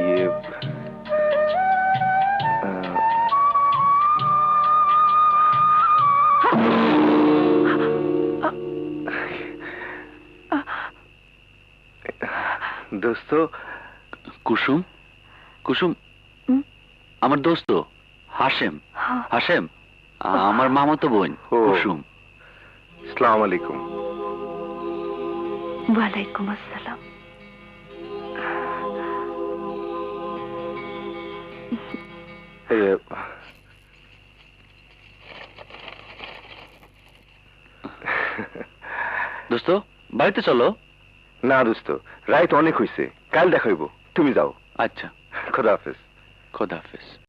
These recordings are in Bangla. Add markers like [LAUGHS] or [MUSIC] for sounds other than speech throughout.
ইয়ে দোস্ত? কুসুম? কুসুম? আমার দোস্ত হাসেম হ্যাঁ। হাসেম আমার মামাতো বোন কুসুম। সালাম আলাইকুম। ওয়ালাইকুম আসসালাম। এ, দোস্ত বাড়িতে চলো। না দোস্ত রাইত অনেক হইছে। কাল দেখাইব তুমি যাও। আচ্ছা। খোদা হাফেজ। খোদা হাফেজ।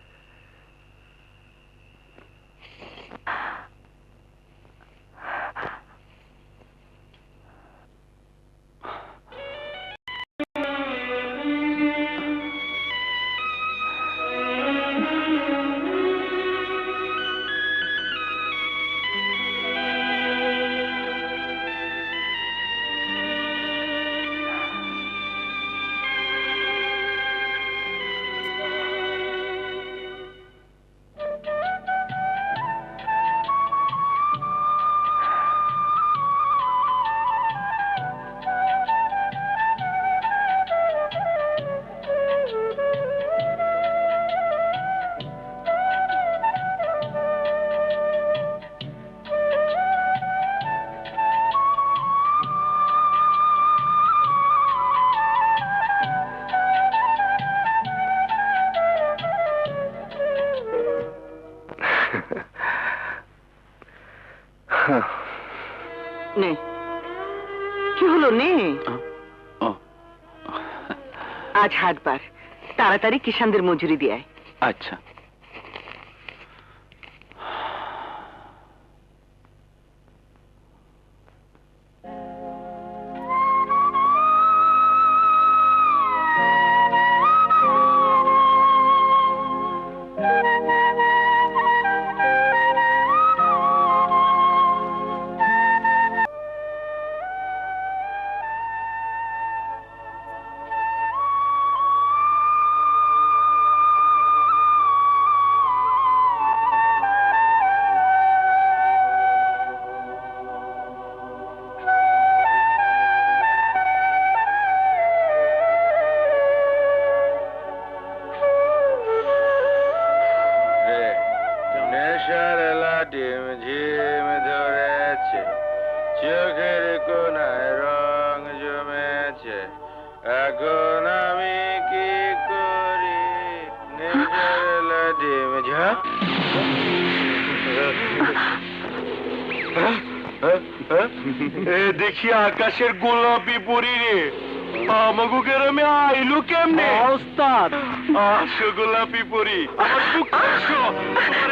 আজ হাটবার। তাড়াতাড়ি কিষানদের মজুরি দিয়ে আচ্ছা। নেশার লাটিম ঝিম ধরেছে চোখের কোনায় রং জমেছে। এখন আমি কি করি? নেশার লাটিম ঝা। দেখি আকাশের গোলাপি পরি রে আমাগো গ্রামে আইলো কেমনে? ওস্তাদ। আসো গোলাপি পরি আসো। আমার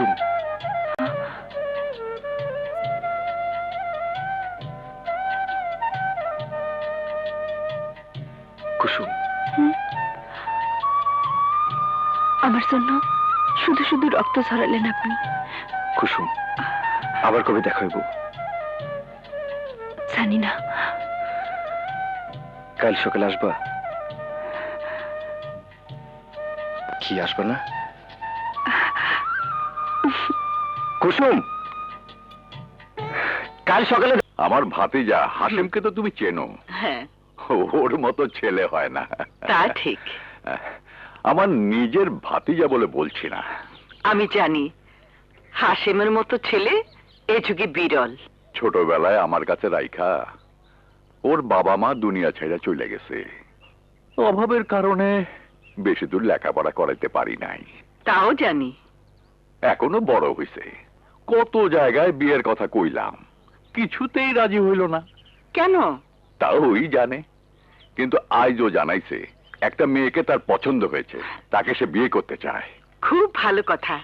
কুসুম। কুসুম আমার জন্য শুধু শুধু রক্ত ঝরালেন আপনি। কুসুম আবার কবে দেখা হইব? জানি না। কাল সকালে আসবা? কি আসবা না? কুসুম। কাল সকালে আমার ভাতিজা হাসিমকে তো তুমি চেনো। হ্যাঁ। ওর মতো ছেলে হয় না। তা ঠিক। আমার নিজের ভাতিজা বলে বলছি না। আমি জানি হাসেমের মতো ছেলে এ যুগে বিরল। ছোটবেলায় আমার কাছে রাইখা ওর বাবা মা দুনিয়া ছেড়ে চলে গেছে। অভাবের কারণে বেশি দূর লেখাপড়া করাইতে পারি নাই। তাও জানি। এখনও বড় হইছে। কত জায়গায় বিয়ের কথা কইলাম। কিছুতেই রাজি হইল না। কেন? তাও ওই জানে। কিন্তু আজও জানাইছে একটা মেয়েকে তার পছন্দ হয়েছে তাকে সে বিয়ে করতে চায়। খুব ভালো কথা।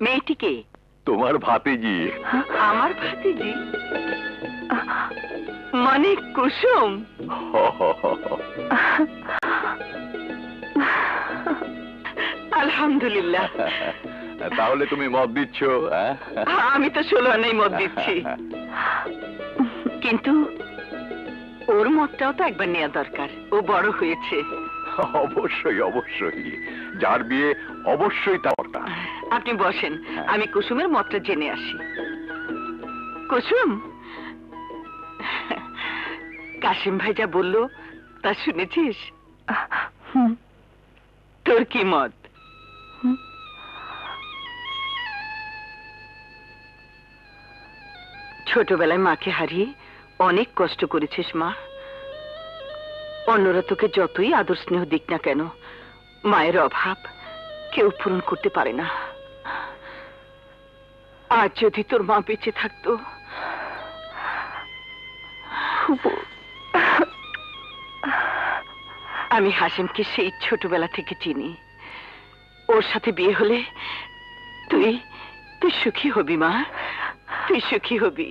মেয়েটিকে তোমার ভাতিজি। আমার ভাতিজি? মানে কুসুম? [LAUGHS] আলহামদুলিল্লাহ। তাহলে তুমি মত দিচ্ছ হ্যাঁ? আমি তো ষোলো আনাই মত দিচ্ছি। কিন্তু ওর মতটাও তো একবার নেওয়া দরকার। ও বড় হয়েছে। অবশ্যই অবশ্যই। যার বিয়ে অবশ্যই দরকার। আপনি বসেন আমি কুসুমের মতটা জেনে আসি। কুসুম কাশিম ভাই যা বলল তা শুনেছিস? হুম। তোর কি মত? ছোটবেলায় মাকে হারিয়ে অনেক কষ্ট করেছিস মা। অন্যরা তোকে যতই আদর স্নেহ দিক না কেন, মায়ের অভাব কেউ পূরণ করতে পারে না। আজ যদি তোর মা বেঁচে থাকতো আমি হাসিমকে সেই ছোটবেলা থেকে চিনি। ওর সাথে বিয়ে হলে তুই তুই সুখী হবি মা, তুই সুখী হবি।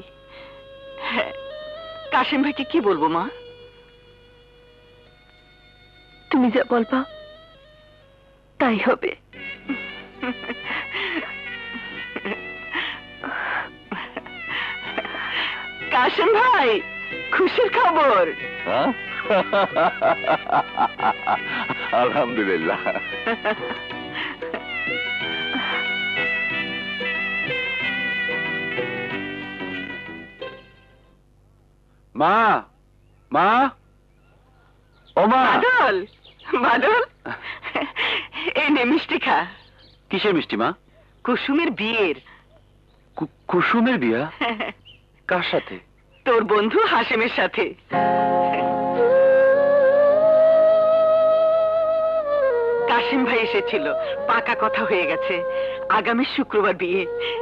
[LAUGHS] হ্যাঁ কাশিম ভাইকে কি বলব মা? তুমি যা বলবা তাই হবে। [LAUGHS] কাশিম ভাই খুশির খবর। হ্যাঁ? [LAUGHS] আলহামদুলিল্লাহ। মা মা। ও মা। বাদল বাদল। এই নে মিষ্টি খা। কিসের মিষ্টি মা? কুসুমের বিয়ের। কুসুমের বিয়া? [LAUGHS] কার সাথে? তোর বন্ধু হাসিমের সাথে। কাশিম ভাই এসেছিল। পাকা কথা হয়ে গেছে। আগামী শুক্রবার বিয়ে।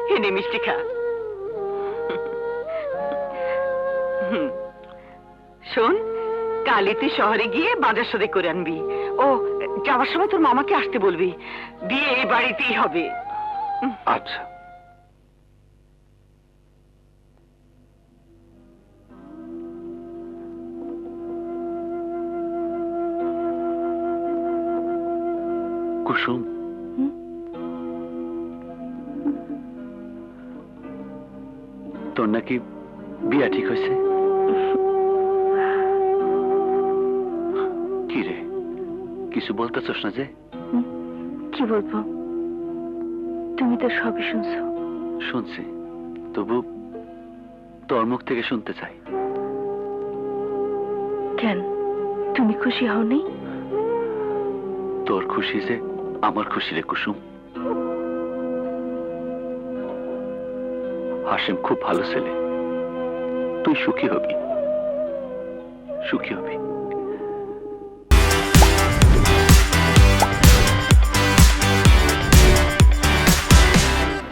এনে মিষ্টি খা। শোন কালি তুই শহরে গিয়ে বাজার সদে করে আনবি। ও যাওয়ার সময় তোর মামাকে আসতে বলবি। বিয়ে এই বাড়িতেই হবে। আচ্ছা। কুসুম? তোর নাকি বিয়া ঠিক হয়েছে? কিছু বলতেছস না যে? কি বলব? তুমি তো সবই শুনছো। শুনছি। তবু তোর মুখ থেকে শুনতে চাই। কেন? তুমি খুশি হওনি? তোর খুশি যে আমার খুশি রে কুসুম। হাসিম খুব ভালো ছেলে। তুই সুখী হবি। সুখী হবি।